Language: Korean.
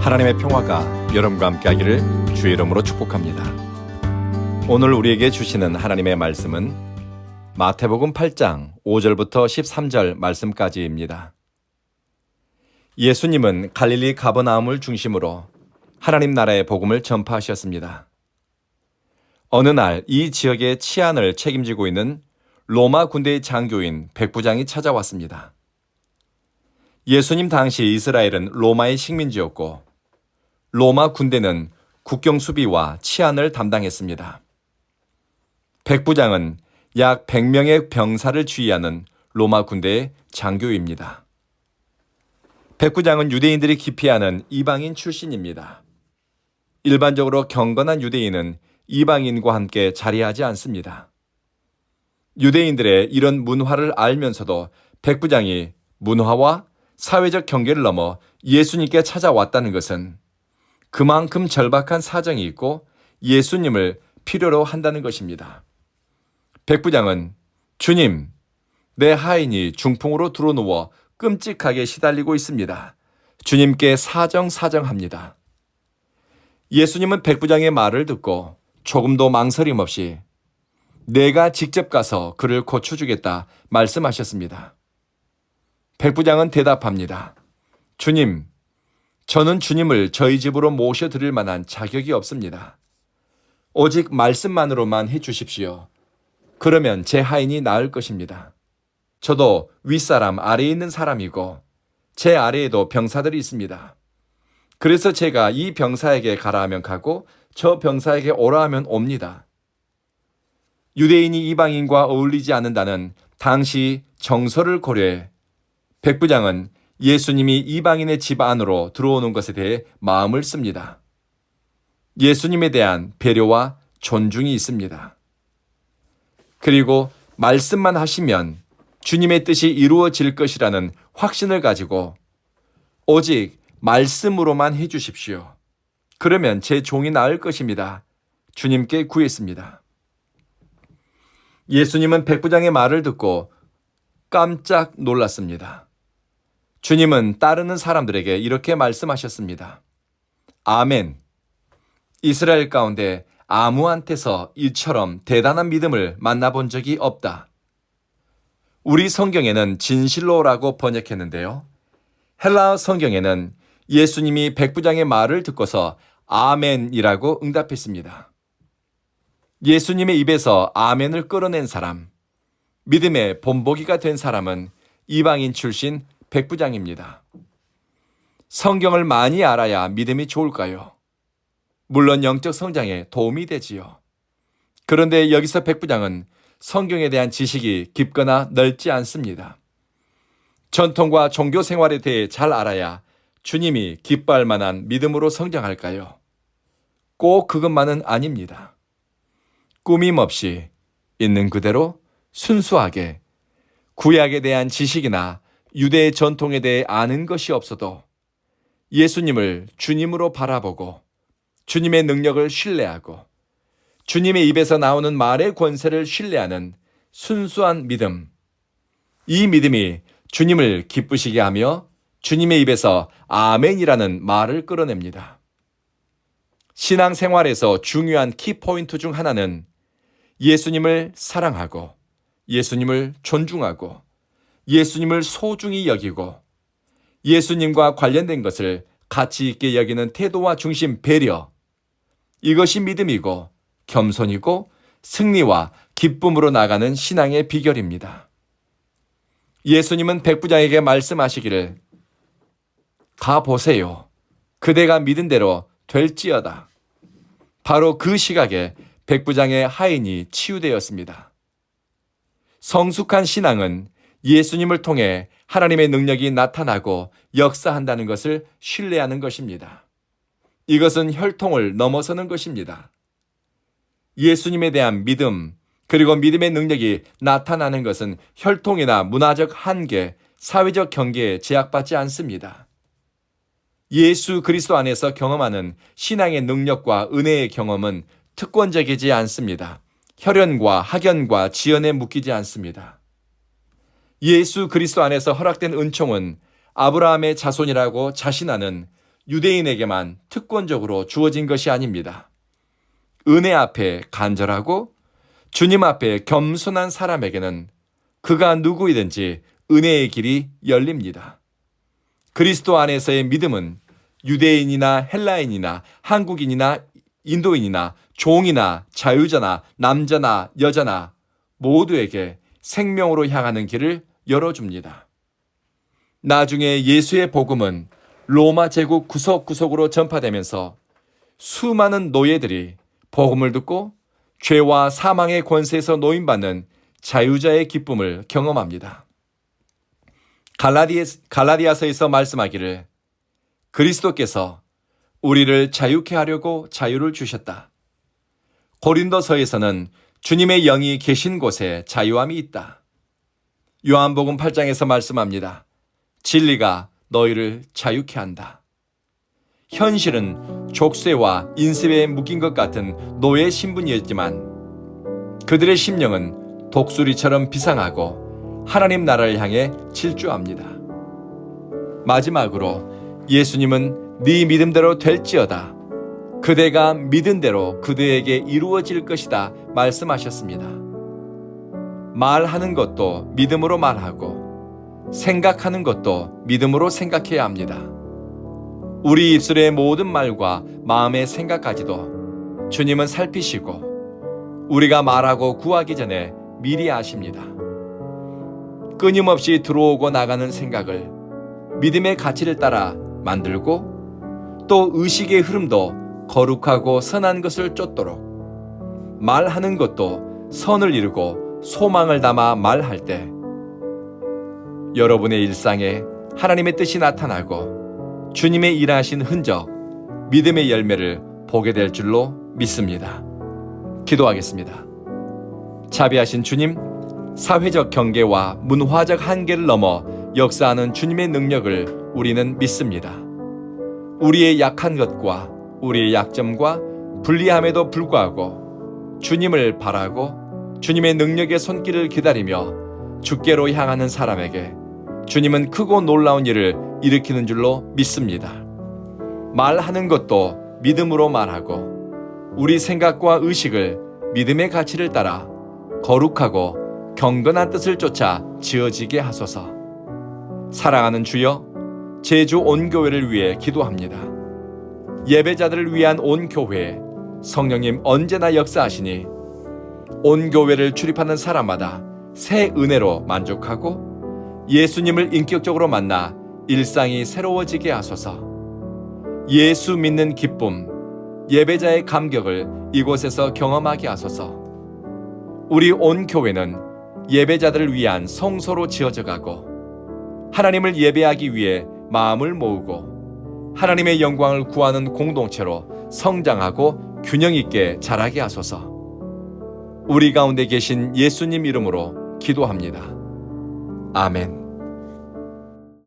하나님의 평화가 여러분과 함께하기를 주의 이름으로 축복합니다. 오늘 우리에게 주시는 하나님의 말씀은 마태복음 8장 5절부터 13절 말씀까지입니다. 예수님은 갈릴리 가버나움을 중심으로 하나님 나라의 복음을 전파하셨습니다. 어느 날 이 지역의 치안을 책임지고 있는 로마 군대의 장교인 백부장이 찾아왔습니다. 예수님 당시 이스라엘은 로마의 식민지였고 로마 군대는 국경 수비와 치안을 담당했습니다. 백부장은 약 100명의 병사를 지휘하는 로마 군대의 장교입니다. 백부장은 유대인들이 기피하는 이방인 출신입니다. 일반적으로 경건한 유대인은 이방인과 함께 자리하지 않습니다. 유대인들의 이런 문화를 알면서도 백부장이 문화와 사회적 경계를 넘어 예수님께 찾아왔다는 것은 그만큼 절박한 사정이 있고 예수님을 필요로 한다는 것입니다. 백부장은 주님, 내 하인이 중풍으로 드러누워 끔찍하게 시달리고 있습니다. 주님께 사정사정합니다. 예수님은 백부장의 말을 듣고 조금도 망설임 없이 내가 직접 가서 그를 고쳐주겠다 말씀하셨습니다. 백부장은 대답합니다. 주님, 저는 주님을 저희 집으로 모셔드릴 만한 자격이 없습니다. 오직 말씀만으로만 해 주십시오. 그러면 제 하인이 나을 것입니다. 저도 윗사람 아래에 있는 사람이고 제 아래에도 병사들이 있습니다. 그래서 제가 이 병사에게 가라 하면 가고 저 병사에게 오라 하면 옵니다. 유대인이 이방인과 어울리지 않는다는 당시 정서를 고려해 백부장은 예수님이 이방인의 집 안으로 들어오는 것에 대해 마음을 씁니다. 예수님에 대한 배려와 존중이 있습니다. 그리고 말씀만 하시면 주님의 뜻이 이루어질 것이라는 확신을 가지고 오직 말씀으로만 해 주십시오. 그러면 제 종이 나을 것입니다. 주님께 구했습니다. 예수님은 백부장의 말을 듣고 깜짝 놀랐습니다. 주님은 따르는 사람들에게 이렇게 말씀하셨습니다. 아멘. 이스라엘 가운데 아무한테서 이처럼 대단한 믿음을 만나본 적이 없다. 우리 성경에는 진실로라고 번역했는데요. 헬라어 성경에는 예수님이 백부장의 말을 듣고서 아멘이라고 응답했습니다. 예수님의 입에서 아멘을 끌어낸 사람, 믿음의 본보기가 된 사람은 이방인 출신 백부장입니다. 성경을 많이 알아야 믿음이 좋을까요? 물론 영적 성장에 도움이 되지요. 그런데 여기서 백부장은 성경에 대한 지식이 깊거나 넓지 않습니다. 전통과 종교 생활에 대해 잘 알아야 주님이 기뻐할 만한 믿음으로 성장할까요? 꼭 그것만은 아닙니다. 꾸밈 없이 있는 그대로 순수하게 구약에 대한 지식이나 유대의 전통에 대해 아는 것이 없어도 예수님을 주님으로 바라보고 주님의 능력을 신뢰하고 주님의 입에서 나오는 말의 권세를 신뢰하는 순수한 믿음. 이 믿음이 주님을 기쁘시게 하며 주님의 입에서 아멘이라는 말을 끌어냅니다. 신앙 생활에서 중요한 키포인트 중 하나는 예수님을 사랑하고 예수님을 존중하고 예수님을 소중히 여기고 예수님과 관련된 것을 가치 있게 여기는 태도와 중심 배려. 이것이 믿음이고 겸손이고 승리와 기쁨으로 나가는 신앙의 비결입니다. 예수님은 백부장에게 말씀하시기를 가 보세요. 그대가 믿은 대로 될지어다. 바로 그 시각에 백부장의 하인이 치유되었습니다. 성숙한 신앙은 예수님을 통해 하나님의 능력이 나타나고 역사한다는 것을 신뢰하는 것입니다. 이것은 혈통을 넘어서는 것입니다. 예수님에 대한 믿음, 그리고 믿음의 능력이 나타나는 것은 혈통이나 문화적 한계, 사회적 경계에 제약받지 않습니다. 예수 그리스도 안에서 경험하는 신앙의 능력과 은혜의 경험은 특권적이지 않습니다. 혈연과 학연과 지연에 묶이지 않습니다. 예수 그리스도 안에서 허락된 은총은 아브라함의 자손이라고 자신하는 유대인에게만 특권적으로 주어진 것이 아닙니다. 은혜 앞에 간절하고 주님 앞에 겸손한 사람에게는 그가 누구이든지 은혜의 길이 열립니다. 그리스도 안에서의 믿음은 유대인이나 헬라인이나 한국인이나 인도인이나 종이나 자유자나 남자나 여자나 모두에게 생명으로 향하는 길을 열어줍니다. 나중에 예수의 복음은 로마 제국 구석구석으로 전파되면서 수많은 노예들이 복음을 듣고 죄와 사망의 권세에서 노임받는 자유자의 기쁨을 경험합니다. 갈라디아서에서 말씀하기를 그리스도께서 우리를 자유케 하려고 자유를 주셨다. 고린도서에서는 주님의 영이 계신 곳에 자유함이 있다. 요한복음 8장에서 말씀합니다. 진리가 너희를 자유케 한다. 현실은 족쇄와 인습에 묶인 것 같은 노예 신분이었지만 그들의 심령은 독수리처럼 비상하고 하나님 나라를 향해 질주합니다. 마지막으로 예수님은 네 믿음대로 될지어다. 그대가 믿은 대로 그대에게 이루어질 것이다 말씀하셨습니다. 말하는 것도 믿음으로 말하고 생각하는 것도 믿음으로 생각해야 합니다. 우리 입술의 모든 말과 마음의 생각까지도 주님은 살피시고 우리가 말하고 구하기 전에 미리 아십니다. 끊임없이 들어오고 나가는 생각을 믿음의 가치를 따라 만들고 또 의식의 흐름도 거룩하고 선한 것을 쫓도록 말하는 것도 선을 이루고 소망을 담아 말할 때 여러분의 일상에 하나님의 뜻이 나타나고 주님의 일하신 흔적, 믿음의 열매를 보게 될 줄로 믿습니다. 기도하겠습니다. 자비하신 주님, 사회적 경계와 문화적 한계를 넘어 역사하는 주님의 능력을 우리는 믿습니다. 우리의 약한 것과 우리의 약점과 불리함에도 불구하고 주님을 바라고 주님의 능력의 손길을 기다리며 주께로 향하는 사람에게 주님은 크고 놀라운 일을 일으키는 줄로 믿습니다. 말하는 것도 믿음으로 말하고 우리 생각과 의식을 믿음의 가치를 따라 거룩하고 경건한 뜻을 쫓아 지어지게 하소서. 사랑하는 주여, 제주 온 교회를 위해 기도합니다. 예배자들을 위한 온 교회, 성령님 언제나 역사하시니 온 교회를 출입하는 사람마다 새 은혜로 만족하고 예수님을 인격적으로 만나 일상이 새로워지게 하소서. 예수 믿는 기쁨, 예배자의 감격을 이곳에서 경험하게 하소서. 우리 온 교회는 예배자들을 위한 성소로 지어져 가고 하나님을 예배하기 위해 마음을 모으고 하나님의 영광을 구하는 공동체로 성장하고 균형 있게 자라게 하소서. 우리 가운데 계신 예수님 이름으로 기도합니다. 아멘.